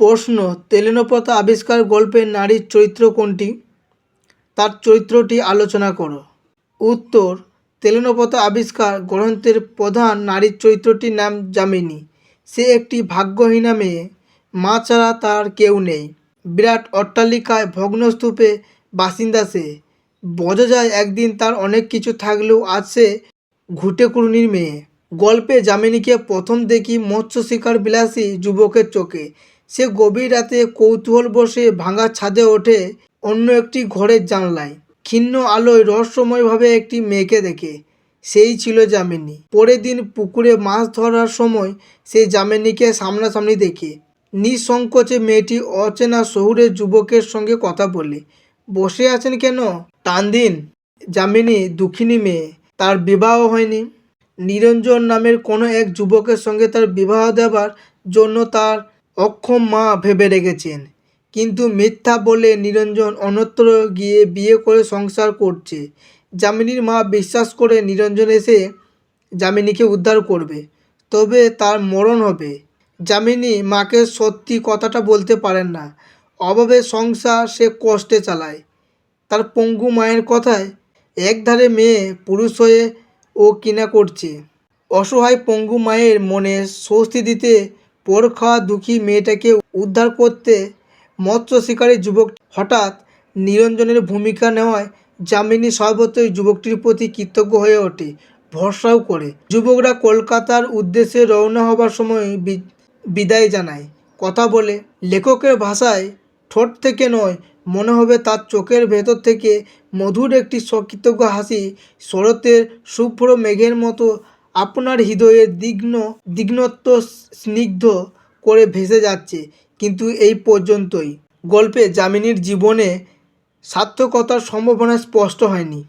প্রশ্ন তেলেনোপতা আবিষ্কার গল্পের নারীর চরিত্র কোনটি? তার চরিত্রটি আলোচনা করো। উত্তর তেলেনোপতা আবিষ্কার গ্রন্থের প্রধান নারীর চরিত্রটির নাম যামিনী। সে একটি ভাগ্যহীনা মেয়ে। মা ছাড়া তার কেউ নেই। বিরাট অট্টালিকায় ভগ্নস্তূপে বাসিন্দা সে। বোঝা যায় একদিন তার অনেক কিছু থাকলেও আজ সে ঘুটেকুড়নির মেয়ে। গল্পে যামিনীকে প্রথম দেখি মৎস্য শিকার বিলাসী যুবকের চোখে। সে গভীর রাতে কৌতূহল বসে ভাঙা ছাদে ওঠে অন্য একটি ঘরের জানলায়। ক্ষীণ আলোয় রহস্যময়ভাবে একটি মেয়েকে দেখে। সেই ছিল যামিনী। পরের দিন পুকুরে মাছ ধরার সময় সেই যামিনীকে সামনাসামনি দেখে। নিঃসংকোচে মেয়েটি অচেনা শহুরের যুবকের সঙ্গে কথা বলে, বসে আছেন কেন? টান দিন। যামিনী দুঃখিনী মেয়ে, তার বিবাহ হয়নি। নিরঞ্জন নামের কোনো এক যুবকের সঙ্গে তার বিবাহ দেবার জন্য তার অক্ষম মা ভেবে রেখেছেন। কিন্তু মিথ্যা বলে নিরঞ্জন অন্যত্র গিয়ে বিয়ে করে সংসার করছে। যামিনীর মা বিশ্বাস করে নিরঞ্জন এসে যামিনীকে উদ্ধার করবে। তবে তার মরণ হবে। যামিনী মাকে সত্যি কথাটা বলতে পারেন না। অভাবে সংসার সে কষ্টে চালায়। তার পঙ্গু মায়ের কথায়, একধারে মেয়ে পুরুষ হয়ে ও কিনা করছে। অসহায় পঙ্গু মায়ের মনে স্বস্তি দিতে পর খাওয়া দুঃখী মেয়েটাকে উদ্ধার করতে মৎস্য শিকারী যুবক হঠাৎ নিরঞ্জনের ভূমিকা নেওয়ায় যামিনী সর্বত্রই যুবকটির প্রতি কৃতজ্ঞ হয়ে ওঠে, ভরসাও করে। যুবকরা কলকাতার উদ্দেশ্যে রওনা হবার সময় বিদায় জানায়। কথা বলে, লেখকের ভাষায় ঠোঁট থেকে নয়, মনে হবে তার চোখের ভেতর থেকে মধুর একটি সকৃতজ্ঞ হাসি, শরতের শুভ্র মেঘের মতো আপনার হৃদয়ে দিগ্ন, দিগ্নত্ব স্নিগ্ধ করে ভেসে যাচ্ছে। কিন্তু এই পর্যন্তই। গল্পে যামিনীর জীবনে সার্থকতার সম্ভাবনা স্পষ্ট হয়নি।